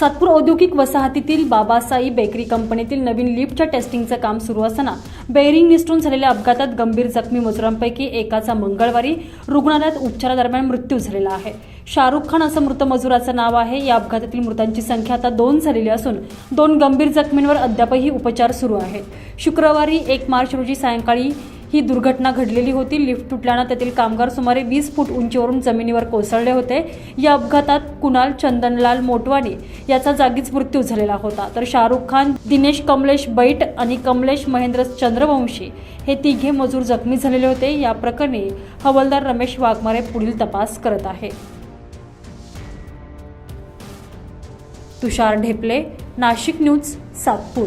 सातपूर औद्योगिक वसाहतीतील बाबासाई बेकरी कंपनीतील नवीन लिफ्टच्या टेस्टिंगचं काम सुरू असताना बेअरिंग निसटून झालेल्या अपघातात गंभीर जखमी मजुरांपैकी एकाचा मंगळवारी रुग्णालयात उपचारादरम्यान मृत्यू झालेला आहे. शाहरुख खान असं मृत मजुराचं नाव आहे. या अपघातातील मृतांची संख्या आता दोन झालेली असून दोन गंभीर जखमींवर अद्यापही उपचार सुरू आहेत. शुक्रवारी एक मार्च रोजी सायंकाळी ही दुर्घटना घडलेली होती. लिफ्ट तुटल्यानं त्यातील कामगार सुमारे वीस फूट उंचीवरून जमिनीवर कोसळले होते. या अपघातात कुणाल चंदनलाल मोटवानी याचा जागीच मृत्यू झालेला होता. तर शाहरुख खान दिनेश कमलेश बैट आणि कमलेश महेंद्र चंद्रवंशी हे तिघे मजूर जखमी झालेले होते. या प्रकरणी हवालदार रमेश वाघमारे पुढील तपास करत आहे. तुषार ढेपले नाशिक न्यूज सातपूर.